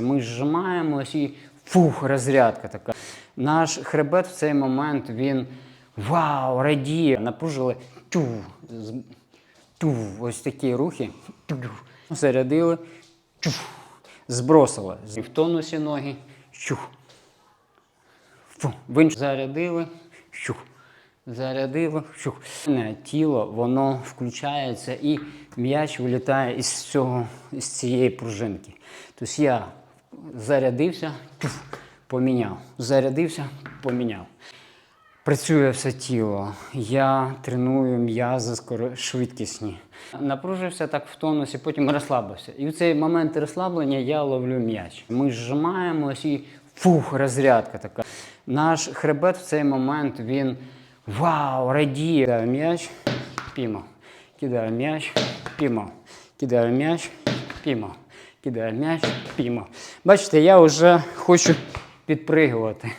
Ми зжимаємось і фух, розрядка така. Наш хребет в цей момент він вау, радіє. Напружили тю, тю, ось такі рухи. Тю, зарядили, тю, збросили. І в тонусі ноги. Чух. Фу, в іншу зарядили, щух. Зарядили, щух. Тіло воно включається і м'яч вилітає із цього, із цієї пружинки. Тобто я зарядився, поміняв. Зарядився, поміняв. Працює все тіло. Я треную м'язи швидкісні. Напружився так в тонусі, потім розслабився. І в цей момент розслаблення я ловлю м'яч. Ми зжимаємось і фух, розрядка така. Наш хребет в цей момент він вау, радіє. Кидаю м'яч, піймав. Кидаю м'яч, піймав. Кидаю м'яч, піймав. Кидаю м'яч, піймав. Бачите, я вже хочу підпригувати.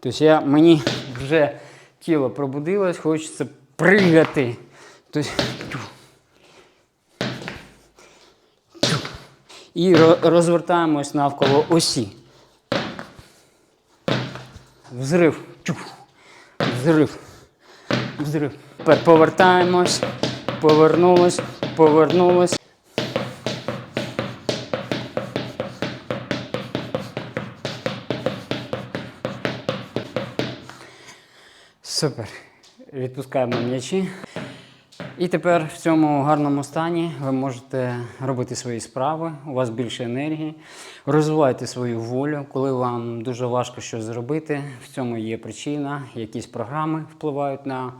Тобто я, мені вже тіло пробудилось, хочеться пригати. Тобто. І розвертаємось навколо осі. Взрив. Взрив. Взрив. Тепер повертаємось, повернулись, повернулись. Супер. Відпускаємо м'ячі. І тепер в цьому гарному стані ви можете робити свої справи, у вас більше енергії, розвивайте свою волю, коли вам дуже важко щось зробити. В цьому є причина, якісь програми впливають на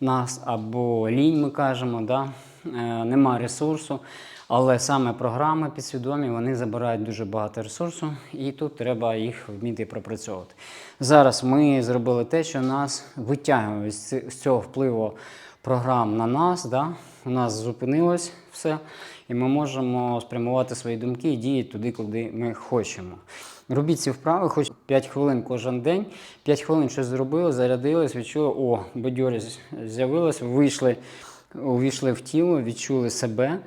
нас, або лінь, ми кажемо, да? е, нема ресурсу. Але саме програми підсвідомі вони забирають дуже багато ресурсу, і тут треба їх вміти пропрацьовувати. Зараз ми зробили те, що нас витягує з цього впливу програм на нас. Да? У нас зупинилось все, і ми можемо спрямувати свої думки і дії туди, куди ми хочемо. Робіть ці вправи, хоч 5 хвилин кожен день. 5 хвилин щось зробили, зарядились, відчули, о, бадьорість з'явилась, вийшли, увійшли в тіло, відчули себе.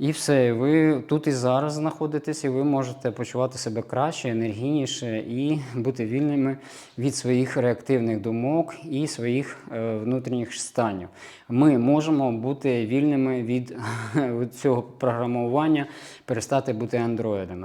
І все, ви тут і зараз знаходитесь, і ви можете почувати себе краще, енергійніше і бути вільними від своїх реактивних думок і своїх е, внутрішніх станів. Ми можемо бути вільними від цього програмування, перестати бути андроїдами.